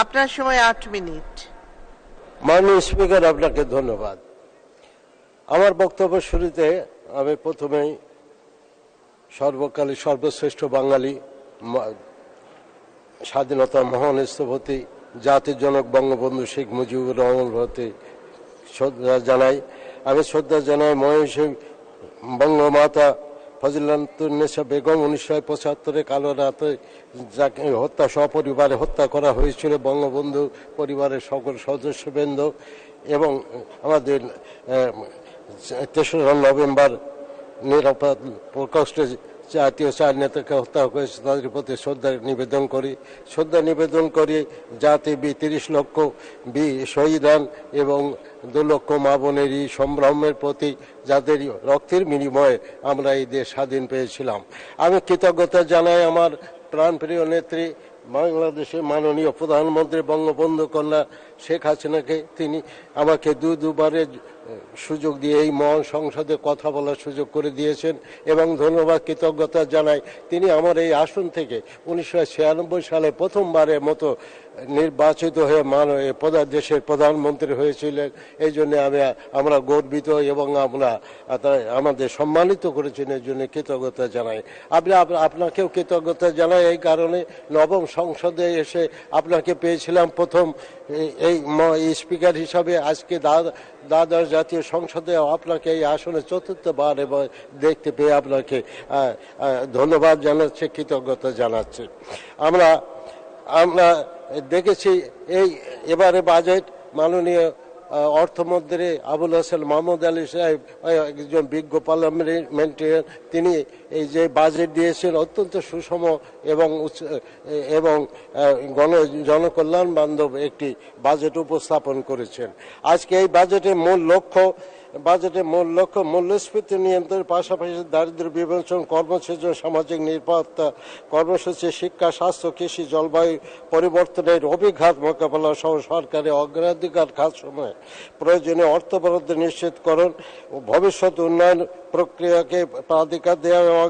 আপনার সময় আট মিনিট। মাননীয় স্পিকার, আপনাকে ধন্যবাদ। আমার বক্তব্য শুরুতে আমি প্রথমেই সর্বকালী সর্বশ্রেষ্ঠ বাঙালি স্বাধীনতা মহান স্থপতি, জাতির জনক বঙ্গবন্ধু শেখ মুজিবুর রহমান প্রতি শ্রদ্ধা জানাই। আমি শ্রদ্ধা জানাই মহেশী বঙ্গমাতা ফজিলাতুন্নেসা বেগম উনিশশো পঁচাত্তরে কালো রাতে যাকে হত্যা, সপরিবারে হত্যা করা হয়েছিল বঙ্গবন্ধু পরিবারের সকল সদস্যবৃন্দ এবং আমাদের তেসরা নভেম্বর নিরাপদ প্রকোষ্ঠে জাতীয় চার নেতাকে হত্যা করেছে, তাদের প্রতি শ্রদ্ধা নিবেদন করি। শ্রদ্ধা নিবেদন করি জাতি বি তিরিশ লক্ষ বি শহীদান এবং দু লক্ষ মা বোনেরই সম্ভ্রমের প্রতি যাদের রক্তের বিনিময়ে আমরা এই দেশ স্বাধীন পেয়েছিলাম। আমি কৃতজ্ঞতা জানাই আমার প্রাণপ্রিয় নেত্রী বাংলাদেশের মাননীয় প্রধানমন্ত্রী বঙ্গবন্ধু কন্যা শেখ হাসিনাকে। তিনি আমাকে দু দুবারের সুযোগ দিয়ে এই মহান সংসদে কথা বলার সুযোগ করে দিয়েছেন এবং ধন্যবাদ, কৃতজ্ঞতা জানাই। তিনি আমার এই আসন থেকে উনিশশো ছিয়ানব্বই সালে প্রথমবারের মতো নির্বাচিত হয়ে মান প্রধান দেশের প্রধানমন্ত্রী হয়েছিলেন। এই জন্য আমি, আমরা গর্বিত এবং আমরা আমাদের সম্মানিত করেছেন। এই জন্য কৃতজ্ঞতা জানাই। আপনি আপনাকেও কৃতজ্ঞতা জানাই এই কারণে। নবম সংসদে এসে আপনাকে পেয়েছিলাম প্রথম। এই- স্পিকার হিসাবে আজকে দা- দ্বাদশ জাতীয় সংসদে আপনাকে এই আসনে চতুর্থবার এবং দেখতে পেয়ে আপনাকে ধন্যবাদ জানাচ্ছে, কৃতজ্ঞতা জানাচ্ছে। আমরা আমরা দেখেছি, এই এবারে বাজেট মাননীয় অর্থমন্ত্রী আবুল হাসান মাহমুদ আলী সাহেব একজন বিজ্ঞ পার্লামেন্টারিয়ান, তিনি এই যে বাজেট দিয়েছেন অত্যন্ত সুষম এবং এবং গণ, জনকল্যাণ বান্ধব একটি বাজেট উপস্থাপন করেছেন। আজকে এই বাজেটের মূল লক্ষ্য বাজেটের মূল লক্ষ্য মূল্যস্ফীতি নিয়ন্ত্রণের পাশাপাশি দারিদ্র্য বিমোচন কর্মসূচি সামাজিক নিরাপত্তা, কর্মসূচি, শিক্ষা, স্বাস্থ্য, কৃষি, জলবায়ু পরিবর্তনের অভিঘাত মোকাবেলা সহ সরকারের অগ্রাধিকার খাতসমূহে প্রয়োজনীয় অর্থ বরাদ্দ নিশ্চিতকরণ ও ভবিষ্যৎ উন্নয়ন প্রক্রিয়াকে প্রাধিকার দেওয়া এবং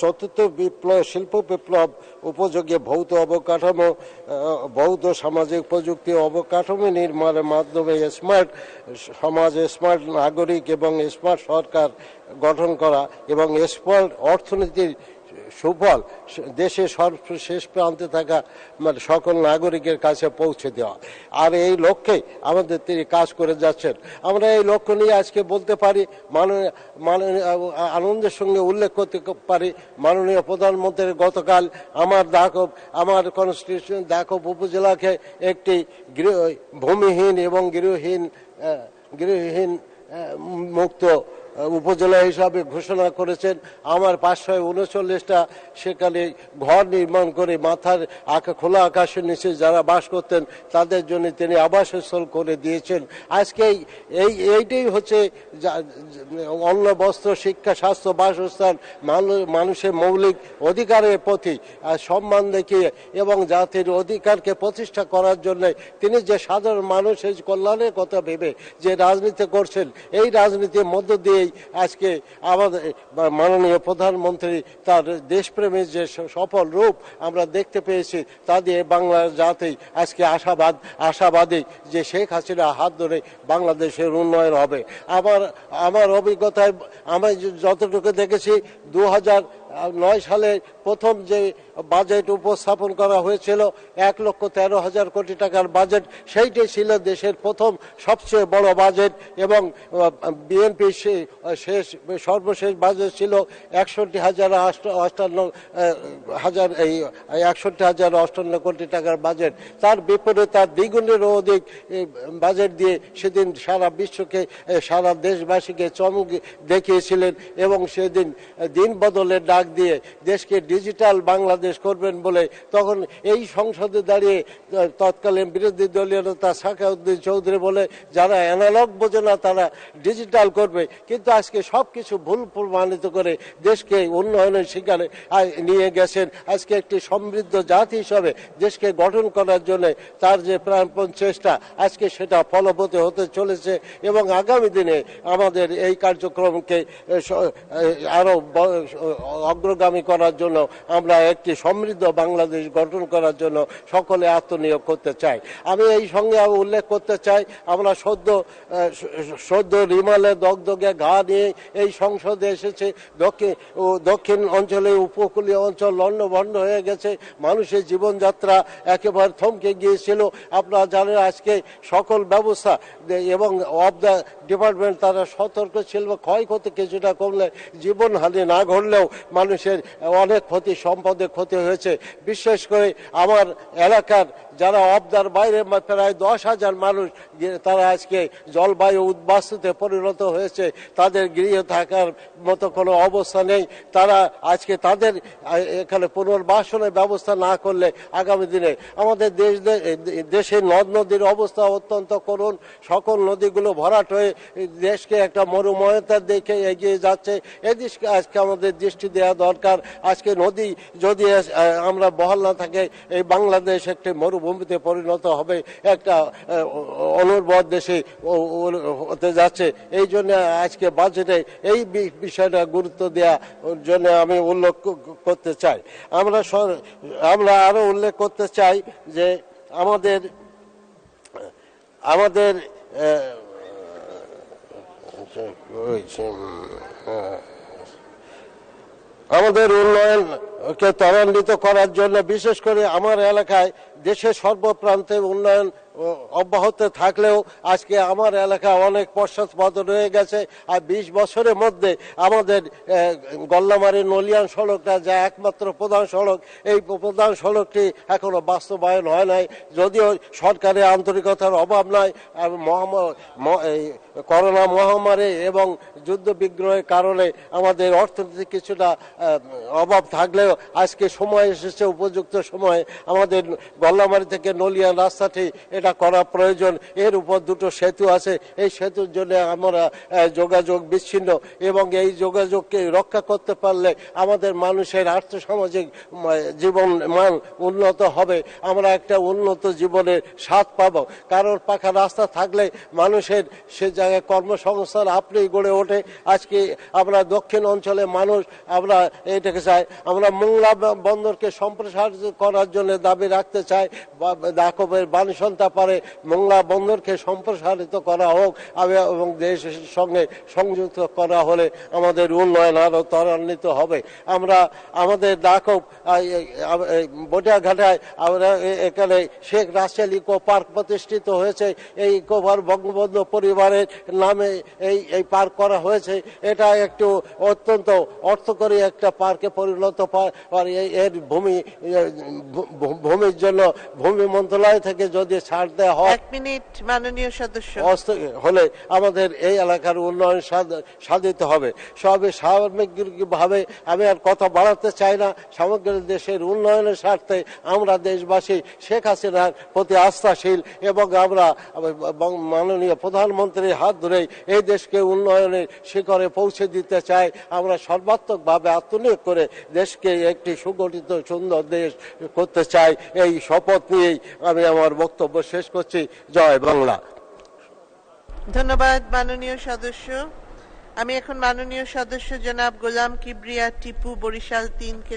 চতুর্থ বিপ্লব, শিল্প বিপ্লব, উপযোগী ভৌত অবকাঠামো ভৌত সামাজিক প্রযুক্তি অবকাঠামো নির্মাণের মাধ্যমে স্মার্ট, সমাজ স্মার্ট, নাগরিক এবং স্মার্ট সরকার গঠন করা এবং স্মার্ট অর্থনীতির সুফল দেশের সর্বশেষ প্রান্তে থাকা মানে সকল নাগরিকের কাছে পৌঁছে দেওয়া। আর এই লক্ষ্যে আমাদের তিনি কাজ করে যাচ্ছেন। আমরা এই লক্ষ্য নিয়ে আজকে বলতে পারি আনন্দের সঙ্গে উল্লেখ করতে পারি, মাননীয় প্রধানমন্ত্রীর গতকাল আমার দাকব, আমার কনস্টিটিউশন দাকব উপজেলাকে একটি গৃহ, ভূমিহীন এবং গৃহহীন গৃহহীন Eh, molto উপজেলা হিসাবে ঘোষণা করেছেন। আমার পাঁচশো উনচল্লিশটা সেখানে ঘর নির্মাণ করে মাথার আকা, খোলা আকাশের নিচে যারা বাস করতেন, তাদের জন্য তিনি আবাসস্থল করে দিয়েছেন। আজকে এই- এই এইটাই হচ্ছে অন্ন, বস্ত্র, শিক্ষা, স্বাস্থ্য, বাসস্থান মানুষের মৌলিক অধিকারের প্রতি সম্মান দেখিয়ে এবং জাতির অধিকারকে প্রতিষ্ঠা করার জন্য তিনি যে সাধারণ মানুষের কল্যাণের কথা ভেবে যে রাজনীতি করছেন, এই রাজনীতির মধ্য দিয়েই আজকে আমাদের মাননীয় প্রধানমন্ত্রী তার দেশপ্রেমের যে সফল রূপ আমরা দেখতে পেয়েছি, তা দিয়ে বাংলার জাতেই আজকে আশাবাদ, আশাবাদী যে শেখ হাসিনা হাত ধরে বাংলাদেশের উন্নয়ন হবে। আবার আমার অভিজ্ঞতায় আমি যতটুকু দেখেছি, দু হাজার নয় সালে প্রথম যে বাজেট উপস্থাপন করা হয়েছিল, এক লক্ষ তেরো হাজার কোটি টাকার বাজেট, সেইটাই ছিল দেশের প্রথম সবচেয়ে বড় বাজেট এবং বিএনপি শেষ, সর্বশেষ বাজেট ছিল একষট্টি হাজার অষ্টান্ন হাজার, এই, একষট্টি হাজার অষ্টান্ন কোটি টাকার বাজেট। তার বিপরীতে তার দ্বিগুণেরও অধিক বাজেট দিয়ে সেদিন সারা বিশ্বকে সারা দেশবাসীকে চমক দেখিয়েছিলেন এবং সেদিন দিন বদলের ডাক দিয়ে দেশকে ডিজিটাল বাংলাদেশ করবেন বলে তখন এই সংসদে দাঁড়িয়ে তৎকালীন বিরোধী দলীয় নেতা সাখাউদ্দিন চৌধুরী বলে যারা অ্যানালগ বোঝে না তারা ডিজিটাল করবে। কিন্তু আজকে সবকিছু ভুল প্রমাণিত করে দেশকে উন্নয়নের শিকারে নিয়ে গেছেন। আজকে একটি সমৃদ্ধ জাতি হিসাবে দেশকে গঠন করার জন্য তার যে প্রাণপণ চেষ্টা আজকে সেটা ফলবতী হতে চলেছে এবং আগামী দিনে আমাদের এই কার্যক্রমকে আহ, স- আহ, আরও ব- অগ্রগামী করার জন্য আমরা একটি সমৃদ্ধ বাংলাদেশ গঠন করার জন্য সকলে আত্মনিয়োগ করতে চাই। আমি এই সঙ্গে উল্লেখ করতে চাই, আমরা সদ্য সদ্য রিমালে দগদগে ঘা নিয়ে এই সংসদে এসেছে। দক্ষিণ দক্ষিণ অঞ্চলে উপকূলীয় অঞ্চল লণ্ডভণ্ড হয়ে গেছে। মানুষের জীবনযাত্রা একেবারে থমকে গিয়েছিল। আপনারা জানেন আজকে সকল ব্যবস্থা এবং অব দ্য ডিপার্টমেন্ট তারা সতর্ক ছিল। ক্ষয়ক্ষতি কিছুটা কমলে জীবনহানি না ঘটলেও মানুষের অনেক ক্ষতি সম্পদে ক্ষতি হয়েছে। বিশেষ করে আমার এলাকার যারা অবদার বাইরে প্রায় দশ হাজার মানুষ তারা আজকে জলবায়ু উদ্বাস্তুতে পরিণত হয়েছে, তাদের গৃহে থাকার মতো কোনো অবস্থা নেই। তারা আজকে তাদের এখানে পুনর্বাসনের ব্যবস্থা না করলে আগামী দিনে আমাদের দেশ, দে- দেশের নদ নদীর অবস্থা অত্যন্ত করুণ। সকল নদীগুলো ভরাট হয়ে দেশকে একটা মরুময়তার দেখে এগিয়ে যাচ্ছে। এদিকে আজকে আমাদের দৃষ্টি দেওয়া দরকার। আজকে নদী যদি আমরা বহাল না থাকে, এই বাংলাদেশ একটি মরুভূমিতে পরিণত হবে, একটা অনুর্বর দেশে হতে যাচ্ছে। এই জন্য আজকে বাজেটে এই বিষয়টা গুরুত্ব দেওয়া জন্য আমি উল্লেখ করতে চাই। আমরা আমরা আরও উল্লেখ করতে চাই যে আমাদের আমাদের আমাদের আমাদের উন্নয়নকে ত্বরান্বিত করার জন্য, বিশেষ করে আমার এলাকায় দেশের সর্বপ্রান্তে উন্নয়ন অব্যাহত থাকলেও আজকে আমার এলাকা অনেক পশ্চাৎপদ রয়ে গেছে। আর বিশ বছরের মধ্যে আমাদের গল্লামারি নলিয়ান সড়কটা যা একমাত্র প্রধান সড়ক, এই প্রধান সড়কটি এখনও বাস্তবায়ন হয় নাই। যদিও সরকারের আন্তরিকতার অভাব নাই করোনা মহামারী এবং যুদ্ধ বিগ্রহের কারণে আমাদের অর্থনীতি কিছুটা অভাব থাকলেও আজকে সময় এসেছে, উপযুক্ত সময়। আমাদের গল্লামারি থেকে নলিয়া রাস্তাটি এটা করা প্রয়োজন। এর উপর দুটো সেতু আছে। এই সেতুর জন্য আমরা যোগাযোগ বিচ্ছিন্ন এবং এই যোগাযোগকে রক্ষা করতে পারলে আমাদের মানুষের আর্থসামাজিক জীবন মান উন্নত হবে। আমরা একটা উন্নত জীবনের স্বাদ পাব। কারণ পাকা রাস্তা থাকলে মানুষের সে জায়গায় কর্মসংস্থান আপনি গড়ে ওঠে। আজকে আমরা দক্ষিণ অঞ্চলে মানুষ, আমরা এটাকে চাই, আমরা মোংলা বন্দরকে সম্প্রসারিত করার জন্য দাবি রাখতে চাই বা- দাকবের বাণীসন্তা পারে মোংলা বন্দরকে সম্প্রসারিত করা হোক এবং দেশের সঙ্গে সংযুক্ত করা হলে আমাদের উন্নয়ন আরও ত্বরান্বিত হবে। আমরা, আমাদের দাকব বটিয়াঘাটায় আমরা এখানে শেখ রাসেল ইকো পার্ক প্রতিষ্ঠিত হয়েছে। এই ইকো পার্ক বঙ্গবন্ধু পরিবারের নামে এই এই পার্ক করা হয়েছে। এটা একটু অত্যন্ত অর্থকরী একটা পার্কে পরিণত এর ভূমি ভূমির জন্য ভূমি মন্ত্রণালয় থেকে যদি ছাড় দেওয়া হয় এক মিনিট মাননীয় সদস্য। হলে আমাদের এই এলাকার উন্নয়ন সাধিত হবে। সবে সামগ্রিকভাবে আমি আর কথা বাড়াতে চাই না। সমগ্র দেশের উন্নয়নের স্বার্থে আমরা দেশবাসী শেখ হাসিনার প্রতি আস্থাশীল এবং আমরা মাননীয় প্রধানমন্ত্রীর হাত ধরেই এই দেশকে উন্নয়নের শিখরে পৌঁছে দিতে চাই। আমরা সর্বাত্মকভাবে আত্মনিয়োগ করে দেশকে একটি সুগঠিত সুন্দর দেশ করতে চাই, এই শপথ নিয়েই আমি আমার বক্তব্য শেষ করছি। জয় বাংলা। ধন্যবাদ মাননীয় সদস্য। আমি এখন মাননীয় সদস্য জনাব গোলাম কিবরিয়া টিপু বরিশাল তিনকে